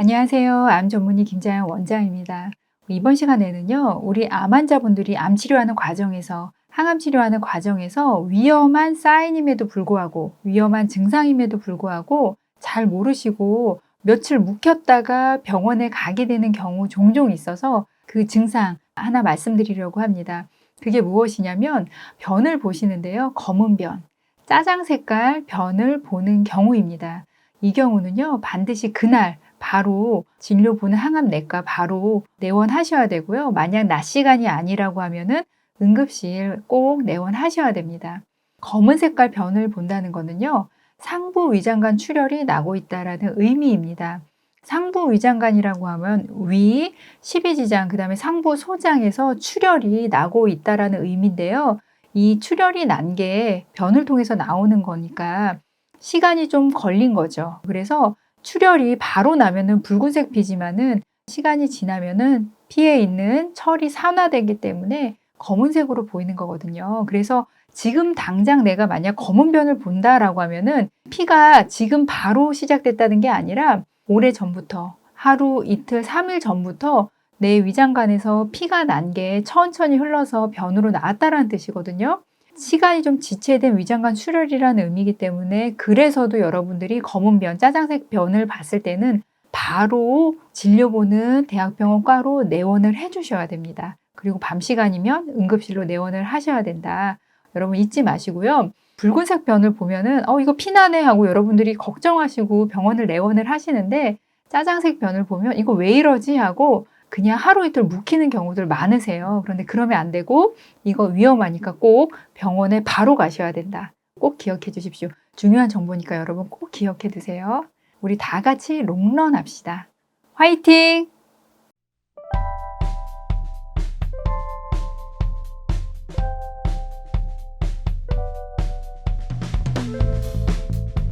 안녕하세요. 암 전문의 김자연 원장입니다. 이번 시간에는요, 우리 암 환자분들이 암 치료하는 과정에서 항암 치료하는 과정에서 위험한 사인임에도 불구하고 위험한 증상임에도 불구하고 잘 모르시고 며칠 묵혔다가 병원에 가게 되는 경우 종종 있어서 그 증상 하나 말씀드리려고 합니다. 그게 무엇이냐면 변을 보시는데요. 검은 변, 짜장 색깔 변을 보는 경우입니다. 이 경우는요, 반드시 그날 바로 진료 보는 항암내과 바로 내원하셔야 되고요. 만약 낮 시간이 아니라고 하면은 응급실 꼭 내원하셔야 됩니다. 검은 색깔 변을 본다는 거는요. 상부 위장관 출혈이 나고 있다라는 의미입니다. 상부 위장관이라고 하면 위, 십이지장, 그 다음에 상부 소장에서 출혈이 나고 있다라는 의미인데요. 이 출혈이 난 게 변을 통해서 나오는 거니까 시간이 좀 걸린 거죠. 그래서 출혈이 바로 나면은 붉은색 피지만은 시간이 지나면은 피에 있는 철이 산화되기 때문에 검은색으로 보이는 거거든요. 그래서 지금 당장 내가 만약 검은 변을 본다라고 하면은 피가 지금 바로 시작됐다는 게 아니라 오래 전부터 하루, 이틀, 3일 전부터 내 위장관에서 피가 난 게 천천히 흘러서 변으로 나왔다라는 뜻이거든요. 시간이 좀 지체된 위장관 출혈이라는 의미이기 때문에 그래서도 여러분들이 검은 변, 짜장색 변을 봤을 때는 바로 진료 보는 대학병원 과로 내원을 해 주셔야 됩니다. 그리고 밤 시간이면 응급실로 내원을 하셔야 된다. 여러분 잊지 마시고요. 붉은색 변을 보면은 어 이거 피나네 하고 여러분들이 걱정하시고 병원을 내원을 하시는데 짜장색 변을 보면 이거 왜 이러지 하고 그냥 하루 이틀 묵히는 경우들 많으세요. 그런데 그러면 안 되고 이거 위험하니까 꼭 병원에 바로 가셔야 된다. 꼭 기억해 주십시오. 중요한 정보니까 여러분 꼭 기억해 두세요. 우리 다 같이 롱런 합시다. 화이팅!